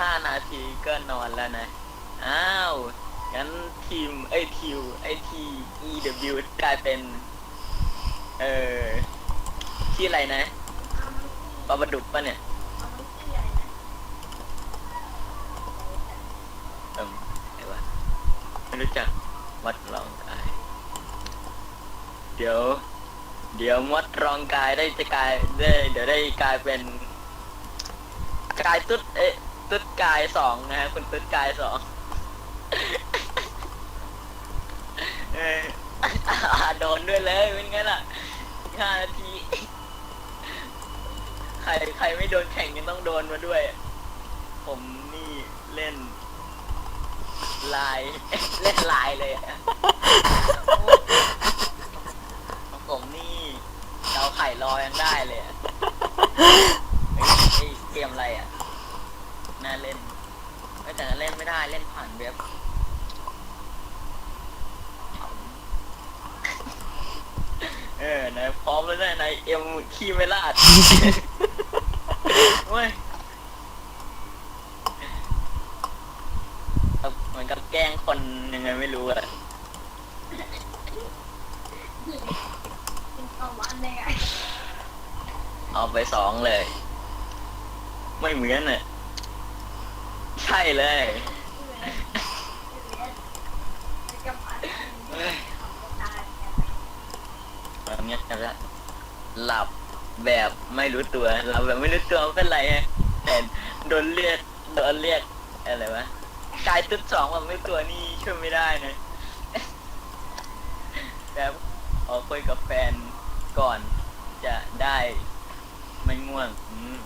ห้านาทีก็นอนแล้วนะ อ้าว งั้นทีมไอทีวไอที EW กลายเป็น เออที่อะไรนะปลาบดุกปะเนี่ยเอิมไอ้วะไม่รู้จักวัดรองกาย เดี๋ยว เดี๋ยววัดรองกายได้จะกลายได้ เดี๋ยวได้กลายเป็นกายตุ๊ดเอ๊ะ ตุ๊ดกายสองนะฮะคุณตุ๊ดกายสองเอออ่าโดนด้วยเลยเป็นไงล่ะห้านาที ใครใครไม่โดนแข่งยังต้องโดนมาด้วย ผมนี่เล่นลาย เล่นลายเลยอะผมนี่เดาไข่ลอยังได้เลยอะไอ้ไอ้เกมอะไรอะ น่าเล่นไม่แต่เล่นไม่ได้เล่นผ่านเว็บเออนายพร้อมแล้วนะนายเอ็มขี้ไม่ลาด เว้ยเอาเหมือนกับแกล้งคนยังไงไม่รู้อะเอาไปสองเลย ไม่เหมือนอะใช่เลยเอ้ยตอ นนี้จะหลับแบบไม่รู้ตัวหลับแบบไม่รู้ตัวเป็นไรฮะแต่โดนเรียกโดนเรียกอะไรวะกายตึ๊ดสองแบบไม่ตัวนี่ช่วยไม่ได้นะแบบขอกคุยกับแฟนก่อนจะได้ไม่ง่วงอืม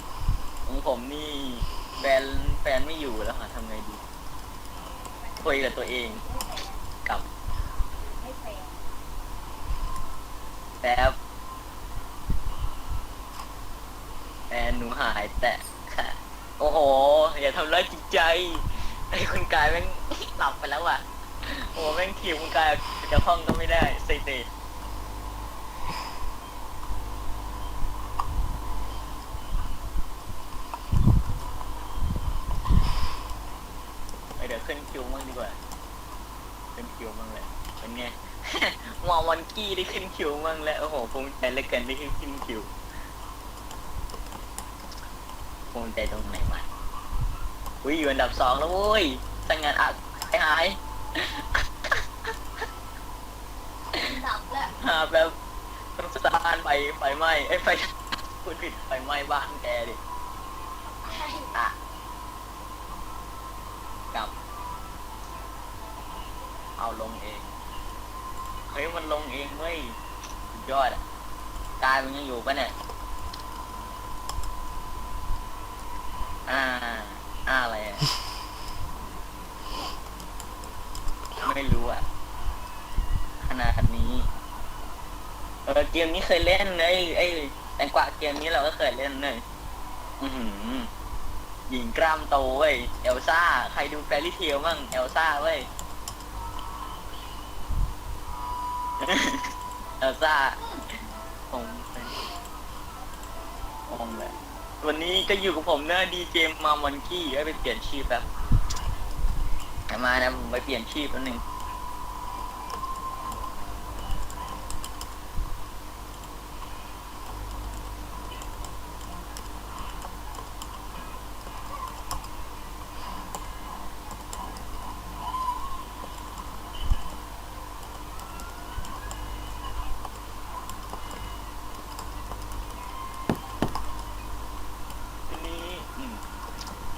ของผมนี่แฟนแฟนไม่อยู่แล้วค่ะทำไงดีคุยกับตัวเองกับแป๊บแฟนหนูหายแต่ค่ะ โอ้โห อย่าทำร้ายจิตใจ ไอ้คุณกายแม่ง หลับไปแล้วว่ะ โอ้แม่งถีบคุณกายจากห้องก็ไม่ได้สติเอ้ยเดี๋ยวขึ้นคิวมั่งดีกว่า ขึ้นคิวมั่งเลยเป็นไง มอวันกี้ได้ขึ้นคิวมั่งแล้ว โอ้โหภูมิใจเหลือเกินได้ขึ้นขึ้นคิวภูมิใจตรงไหนวะอุ้ยอยู่อันดับสองแล้วเว้ยสังงานอะหายหายหาแบบต้องสตาร์ทไฟไฟไหม้ไอ้ยไฟพูดผิดไฟไหม้บ้านแกดิอะกลับ เอาลงเอง เฮ้ยมันลงเองเว้ยสุดยอดอะกายมันยังอยู่ปะเนี่ย อ่า อ่าอะไรอะไม่รู้อะขนาดนี้ เออเกมนี้เคยเล่นไอ้ไอ้แตงกวาเกมนี้เราก็เคยเล่นเลยอือหือหญิงกล้ามโตเว้ยเอลซ่า ใครดูแฟรี่เทลมั่งเอลซ่าเว้ย เอลซ่าผมผมเลยวันนี้ก็อยู่กับผมนะดีเจมามอนกี้ให้ไปเปลี่ยนชื่อแป๊บมานะผมไปเปลี่ยนชื่อแป๊บนึง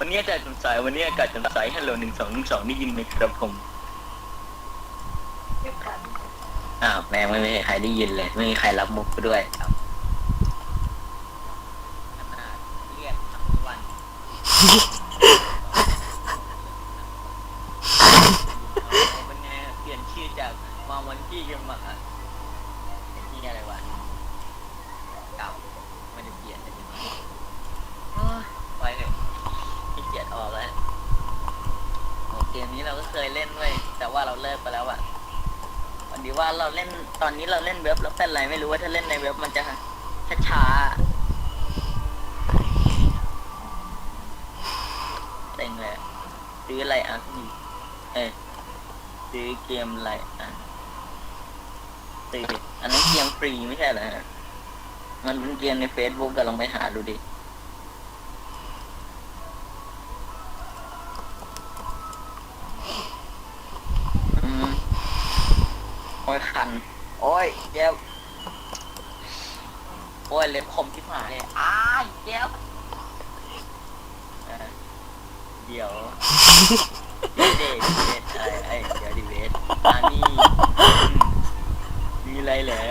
วันนี้อากาศแจ่มใสวันนี้อากาศแจ่มใสฮัลโหลหนึ่งสองหนึ่งสองได้ยินไหมครับผมอ้าวแม่งไม่มีใครได้ยินเลย ไม่มีใครรับมุกด้วยครับเรียกทั้งวันไงเปลี่ยนชื่อจากมาวันกี้กันมานี่อะไรวะเก่าไม่ได้เปลี่ยนเลย โอ้ยไปเถอะขี้เกียจออกแล้วโอ้เกมนี้เราก็เคยเล่นเว้ยแต่ว่าเราเลิกไปแล้วอะ ว่าเราเล่นตอนนี้เราเล่นเว็บแล้วเป็นไรไม่รู้ว่าถ้าเล่นในเว็บมันจะช้าๆเต็งเลยซื้ออะไรอะพี่เอ้ยซื้อเกมอะไรอะซื้ออันนั้นเกมฟรีไม่ใช่เหรอฮะมันเป็นเกมใน Facebook ก็ลองไปหาดูดิ อืมโอ้ยคั น โอ้ยเจ็บโอ้ยเล็บคมที่หายเลยอ้ายเจ็บเออเดี๋ยวเดทเดทเดทไอ้ไอ้เดี๋ยวดิเวทอันนี้อืมมีอะไรเหรอ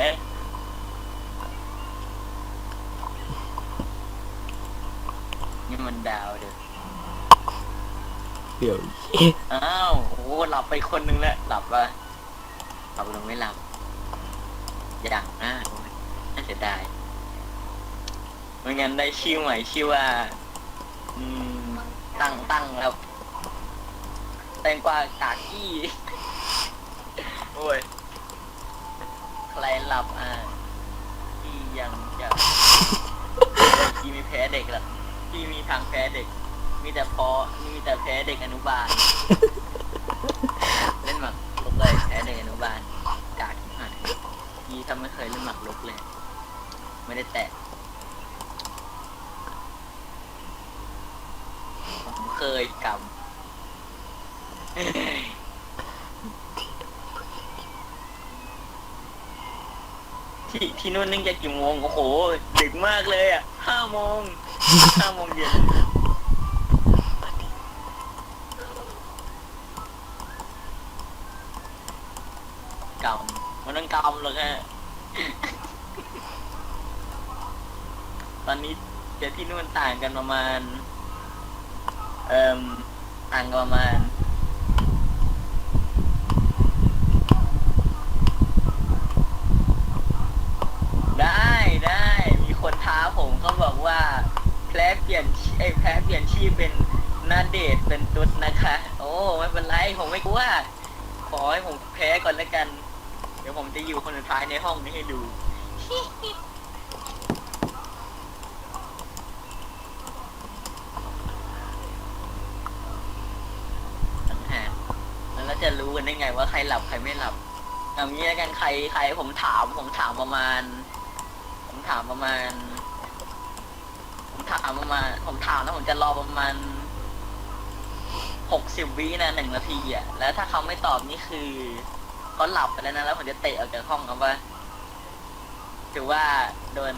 นี่มันดาวเด้อ เดี๋ยว อ้าว โอ้โหหลับไปคนนึงแล้ว หลับปะหลับหรือไม่หลับ อย่างน่าโอ้ยน่าเสียดายไม่งั้นได้ชื่อใหม่ชื่อว่า อืม ตั้งตั้งแล้วแตงกวากากี้โอ้ยใครหลับอะที่ยังจะที่มีแพ้เด็กหรอที่มีทางแพ้เด็ก มีแต่พอมีแต่แพ้เด็กอนุบาล เล่นหมากลุกเลยแพ้เด็กอนุบาลกาดหายยี่ทำไม่เคยเล่นหมากลุกเลย ไม่ได้แตะ ผมเคยกำ ที่ที่นู่นนึงจะกี่โมง โอ้โห ดึกมากเลยอะห้าโมง ห้าโมงเย็น กำมันต้องกำหรอกฮะ ตอนนี้เจอที่นู่นต่างกันประมาณ เอ่มต่างกันประมาณได้ได้มีคนท้าผมเขาบอกว่า แพ้เปลี่ยนไอ้แพ้เปลี่ยนชื่อเป็นนาเดชเป็นตุ๊ดนะคะ โอ้ไม่เป็นไรผมไม่กลัวขอให้ผมแพ้ก่อนแล้วกัน เดี๋ยวผมจะอยู่คนสุดท้ายในห้องนี้ให้ดู ต่างหากแล้วเราจะรู้กัน ได้ไงว่าใครหลับใครไม่หลับเอางี้แล้วกันใครใครผมถามผมถามประมาณ ผมถามประมาณ ผมถามประมาณ ผมถามแล้วผมจะรอประมาณหกสิบวินะหนึ่งนาทีอะแล้วถ้าเขาไม่ตอบนี่คือเขาหลับไปแล้วนะแล้วผมจะเตะออกจากห้องครับว่าถือว่าโดน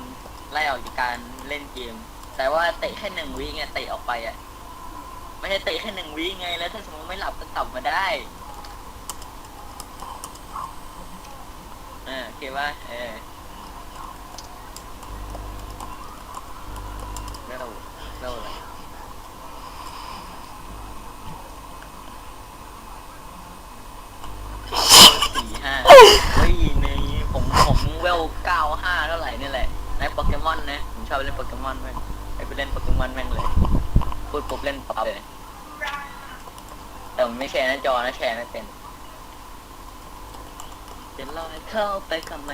ไล่ออกจากการเล่นเกม แต่ว่าเตะแค่หนึ่งวิไงเตะออกไปอะไม่ใช่เตะแค่หนึ่งวิไง แล้วถ้าสมมติไม่หลับก็กลับมาได้ ออโอเคว่าเออเล่าเล่าอะไรสี่ห้าเฮ้ยในผมผมเวลเก้าห้าเท่าไหร่นี่แหละในโปเกมอนนะผมชอบเล่นโปเกมอนแม่งไปไปเล่นโปเกมอนแม่งเลยพูดปุ๊บเล่นปั๊บเลยแต่ผมไม่แชร์หน้าจอนะแชร์ไม่เป็น จะลอยเข้าไปทำไม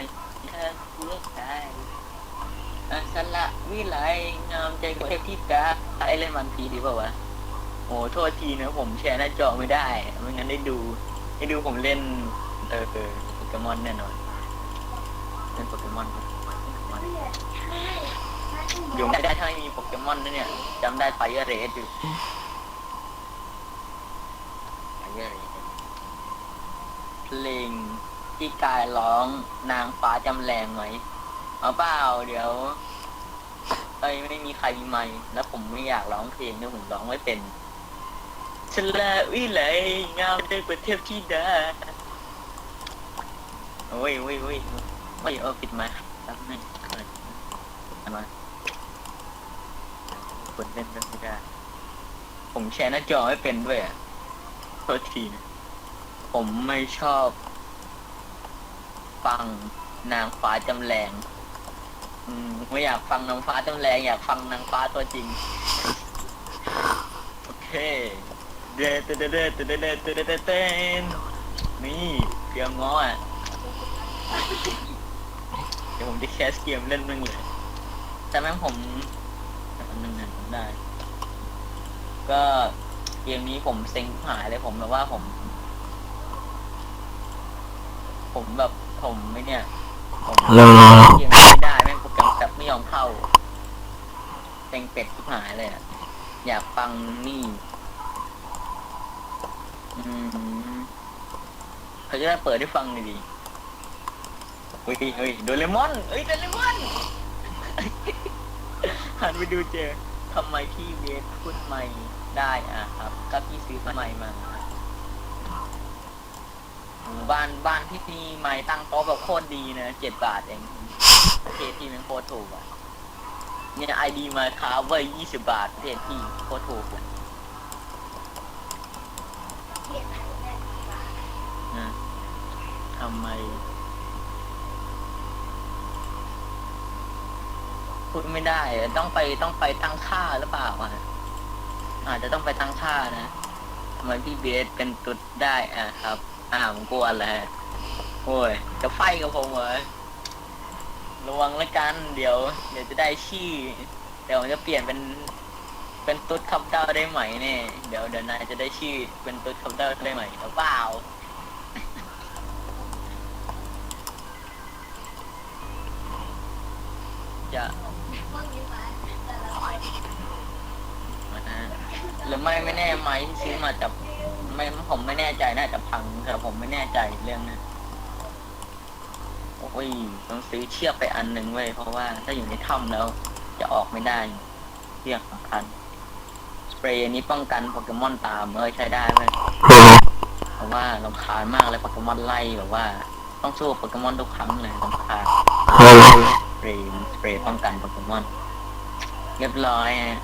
แค่หัวใจอัสละวิไลงามใจกว่าเทพธิดาไอเล่นวันพีดีเปล่าวะโอ้โทษทีนะผมแชร์หน้าจอไม่ได้ ไม่งั้นได้ดูได้ดูผมเล่นเออเออโปเกมอนแน่นอนเล่นโปเกมอนอยู่ไม่ได้ถ้าไม่มีโปเกมอนนะเนี่ยจำได้ไฟเรสอยู่เพลง ที่กายร้องนางฟ้าจำแรงไหมเอาเปล่าเดี๋ยวเอ้ยไม่มีใครมีไมค์แล้วผมไม่อยากร้องเพลงด้วยผมร้องไม่เป็นฉลาวิไลงามได้ประเทศที่ดาโอ้ยโอ้ยโอ้ยไม่เอาปิดมาแป๊บนึงเกิดอันมาคนเล่นเล่นไม่ได้ผมแชร์หน้าจอไม่เป็นด้วยอะโทษทีนะผมไม่ชอบ ฟังนางฟ้าจำแรงอืมไม่อยากฟังนางฟ้าจำแรงอยากฟังนางฟ้าตัวจริง โอเค เดเดเดเดเดเดเดเดเดเดเดนี่เกียมง้ออะ เดี๋ยวผมจะแคสเกมเล่นมึงเลย แต่แม่งผมอันนึงนะผมได้ ก็เกมนี้ผมเซ็งหายเลยผมแบบว่าผม ผมแบบ ผมไม่เนี่ยผมรอรอรอ เกมนี้ไม่ได้แม่งโปรแกรมจับไม่ยอมเข้าเซ็งเป็ดที่หายเลยอะอยากฟังนี่อืมเขาจะได้เปิดให้ฟังหน่อยดิเฮ้ยเฮ้ยโดเรมอนเฮ้ยโดเรมอนหันไปดูเจอทำไมพี่เวทพูดไม่ได้อะครับ ก็พี่ซื้อไม้มาโอ้ บ้านบ้านพี่นี่ไม้ตั้งโต๊ะแบบโคตรดีนะเจ็ดบาทเองประเทศที่มันโคตรถูกอะเนี่ยไอดีมาค้าไว้ยี่สิบบาทประเทศที่โคตรถูกเลยนะทำไม พูดไม่ได้อะต้องไปต้องไปตั้งค่าหรือเปล่าอะอาจจะต้องไปตั้งค่านะทำไมพี่เบสเป็นตุ๊ดได้อะครับ อ่าผมกลัวแหละโอ้ยจะไฟกับผมเหรอระวังล้วกัน เดี๋ยว เดี๋ยวจะได้ชื่อเดี๋ยวผมจะเปลี่ยนเป็น เป็นตุ๊ดคัพเตอร์ได้ไหมเนี่ย เดี๋ยวเดี๋ยวนายจะได้ชื่อเป็นตุ๊ดคัพเตอร์ได้ไหมหรือเปล่าจะหรือไม่ไม่แน่ไหมที่ซื้อมาจาก ไม่ผมไม่แน่ใจน่าจะพังแต่ผมไม่แน่ใจเรื่องนั้นโอ้ยต้องซื้อเชือกไปอันหนึ่งเว้ยเพราะว่าถ้าอยู่ในถ้ำแล้วจะออกไม่ได้เชือกสำคัญสเปรย์อันนี้ป้องกันโปเกมอนตามเอ้ยใช้ได้เลยเพราะว่าลำคาญมากเลยโปเกมอนไล่แบบว่า ต้องสู้โปเกมอนทุกครั้งเลยลำคาญสเปรย์สเปรย์ป้องกันโปเกมอน เรียบร้อยฮะ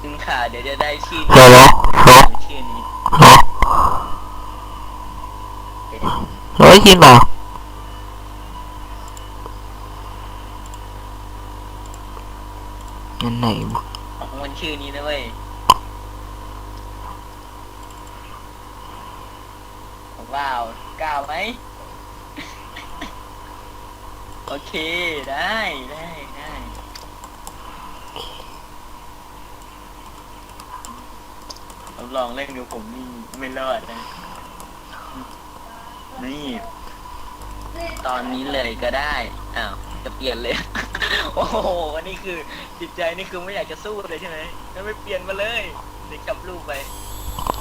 ซึ่ง ค่ะ เดี๋ยวจะได้ชื่อนี้ชื่อนี้เป็นร้อยกินเปล่าอันไหนวะของมันชื่อนี้นะเว้ยว้าวกล้าไหม โอเค ได้ได้ได้ รับรองเล่นดูผมนี่ไม่รอดนะนี่ ตอนนี้เลยก็ได้อ้าวจะเปลี่ยนเลย โอ้โหอันนี้คือจิตใจนี่คือไม่อยากจะสู้เลยใช่ไหมงั้นไม่เปลี่ยนมาเลยเดี๋ยวกลับรูปไป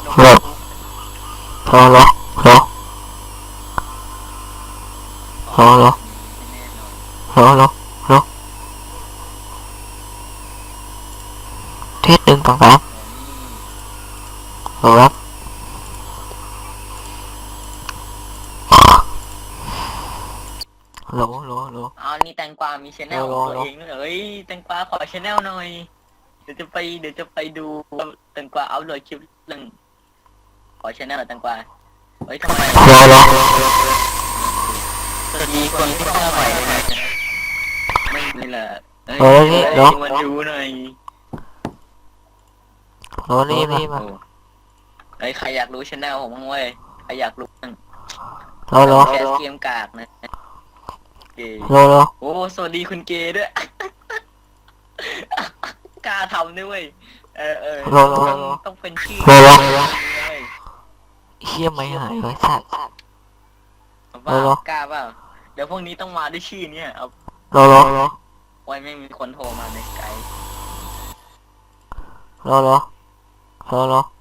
ลงครับรอรอรอพอเหรอแน่นอนรอรอรอเทสหนึ่งสองสาม รอครับ โหลโหลโหลเอานี่แตงกวา มีชแนลรอรอ ตัวเองด้วยเหรอเฮ้ย แตงกวาขอชแนลหน่อย เดี๋ยวจะไป เดี๋ยวจะไปดูว่าแตงกวาเอาโหลดคลิปเรื่องขอชแนลแตงกวาเฮ้ยทำไมรอรอสวัสดีคนที่เข้าใหม่เลยนะไม่มีเลยเฮ้ยเฮ้ยนี่เนาะมาดูหน่อยโหลนี่นี่มาโอ้ เฮ้ยใครอยากรู้ชแนลผมบ้างเว้ยใครอยากรู้บ้างรอรอแคสเกมกากนะเกย์รอรอโอ้สวัสดีคุณเกย์ด้วย กล้าทำด้วยเวยเออเออรอรอต้องรอต้องเป็นชื่อรอรอเว้ยเฮียไม่หายไว้สัตว์ว่ารอรอกล้าเปล่าเดี๋ยวพวกนี้ต้องมาด้วยชื่อเนี้ยเอารอรอรอไว้ไม่มีคนโทรมาในไกด์รอรอรอรอไอ้เหี้ย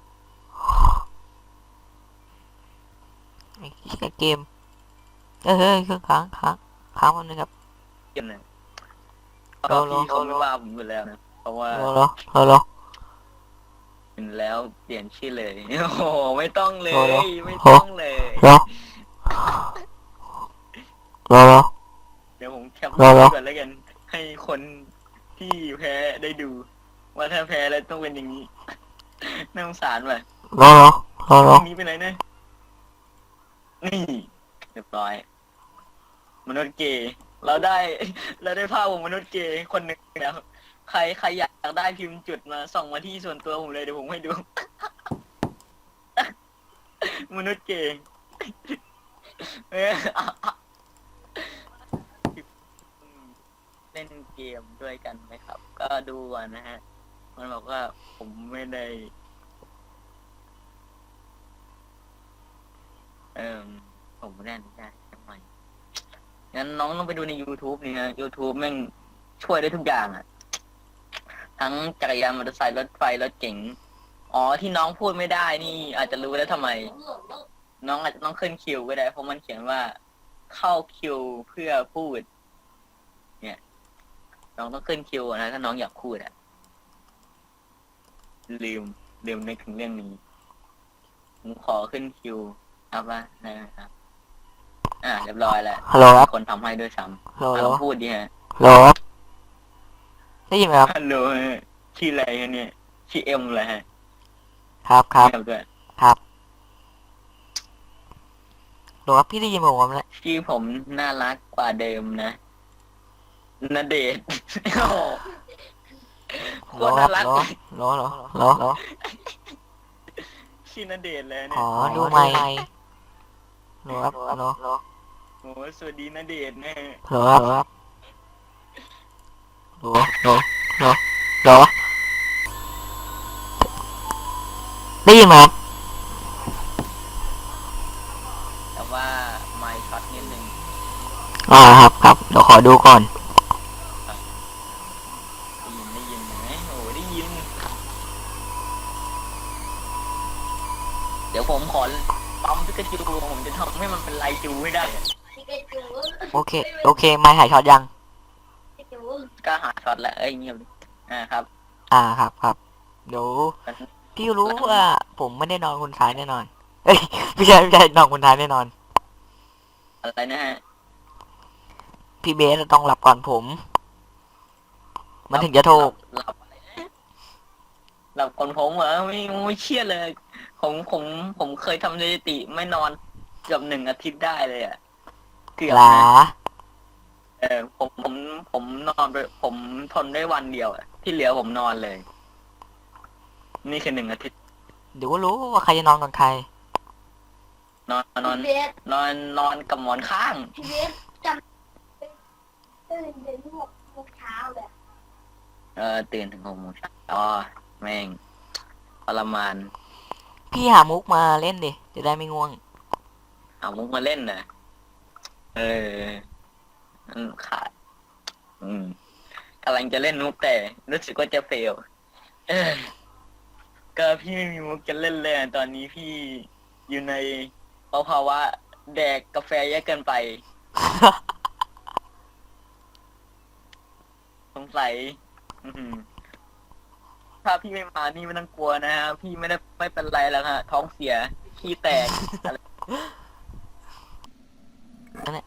เกม เอ้ยเฮ้ยเครื่องค้างค้างค้างมันนึงครับเกมเนี่ยรก็อรอพี่เขาไม่ว่าผมอยู่แล้วนะ เพราะว่าเรอรอรอรอเห็นแล้วเปลี่ยนชื่อเลย โอ้โห ไม่ต้องเลย ไม่ต้องเลยเรอรอรอเดี๋ยวผมแคปก่อนแล้วกัน ให้คนที่แพ้ได้ดู ว่าถ้าแพ้แล้วต้องเป็นอย่างนี้น่าสงสารว่ะรอรอรอรอนี้ไปไหนนะ นี่เรียบร้อย มนุษย์เกย์เราได้ เราได้ภาพของมนุษย์เกย์คนหนึ่งแล้วใครใครอยากได้พิมพ์จุดมาส่องมาที่ส่วนตัวผมเลยเดี๋ยวผมให้ดู มนุษย์เกย์เออเล่นเกมด้วยกันไหมครับ ก็ดูก่อนนะฮะ มันบอกว่าผมไม่ได้ เอ่มผมไม่ได้อนุญาตทำไมงั้นน้องต้องไปดูใน YouTube นี่ฮะ YouTube แม่งช่วยได้ทุกอย่างอะทั้งจักรยานมอเตอร์ไซค์รถไฟรถเก๋งอ๋อที่น้องพูดไม่ได้นี่ อาจจะรู้แล้วทำไม น้องอาจจะต้องขึ้นคิวก็ได้ เพราะมันเขียนว่า เข้าคิวเพื่อพูด เนี่ย น้องต้องขึ้นคิวนะถ้าน้องอยากพูดอะลืมลืมนึกถึงเรื่องนี้ผมขอขึ้นคิว ครับว่าได้ไหมครับ อ่าเรียบร้อยแล้วฮัลโหลครับคนทำให้ด้วยซ้ฮัลำโหลลองพูดดิฮะฮัลโหลได้ยินไหมครับ ฮัลโหลฮะชื่ออะไรฮะเนี่ยชื่อเอ็มเลยฮะครับครับเอ็มด้วยครับฮัลโหลครับพี่ได้ยินผมไหมชื่อผมน่ารักกว่าเดิมนะนเดชน์โอ้โหโคฮัลโหลตรครัน่าบรักฮัลโหลฮัลโหลฮัลโหลฮัลโหลชื่อนเดชน์เลยเนี่อ๋ยอดูไม่ฮั ลโหลครับฮัลโหลฮัลโหลโอ้สวัสดีนเดชน์นะฮัลโหลครับฮัลโหลฮัลโหลฮัลโหลฮัลโหลได้ยินไหมครับแต่ว่าไม่ช็อตนิดนึงอ่าครับครับเดี๋ยวขอดูก่อน ได้ยินได้ยินไหมโอ้ได้ยิน เดี๋ยวผมขอ ปั๊มพิกาจูผมจะทำให้มันเป็นไลจูให้ได้อะโอเค โอเค ไม่หายช็อตยังก็หาช็อตแล้วเอ้ยเงียบดิอ่าครับ อ่าครับครับเดี๋ยวพี่รู้ว่า ผมไม่ได้นอนคนท้ายแน่นอน เอ้ยไม่ใช่ไม่ใช่นอนคนท้ายแน่นอน อะไรนะฮะพี่เบสต้องหลับก่อนผม มันถึงจะถูกหลับ อะไรนะหลับก่อนผมเหรอไม่ไม่เชื่อเลย ผมผมผมเคยทำสถิติไม่นอนเกือบหนึ่งอาทิตย์ได้เลยอะเกือบหลานะเออผมผมผมนอนไปผมทนได้วันเดียวอะที่เหลือผมนอนเลย นี่คือหนึ่งอาทิตย์ เดี๋ยวก็รู้ว่าใครจะนอนก่อนใคร นอนนอน พี่เบสนอนนอนกับหมอนข้าง พี่เบสจำตื่นเป็นหกโมงเช้าแบบเออตื่นถึงหกโมงเช้าอ๋อ แม่งทรมาน พี่หามุกมาเล่นดิจะได้ไม่ง่วง เอามุกมาเล่นนะเอออืมขาด อืมกำลังจะเล่นมุกแต่ รู้สึกว่าจะเฟลเออก็พี่ไม่มีมุกจะเล่นเลยอะตอนนี้พี่อยู่ในภาวะแดกกาแฟเยอะเกินไป สงสัย อื้อหือ ถ้าพี่ไม่มานี่ไม่ต้องกลัวนะฮะพี่ไม่ได้ไม่เป็นไรแล้วฮะท้องเสียขี้แตกอะไร นั่นแหละ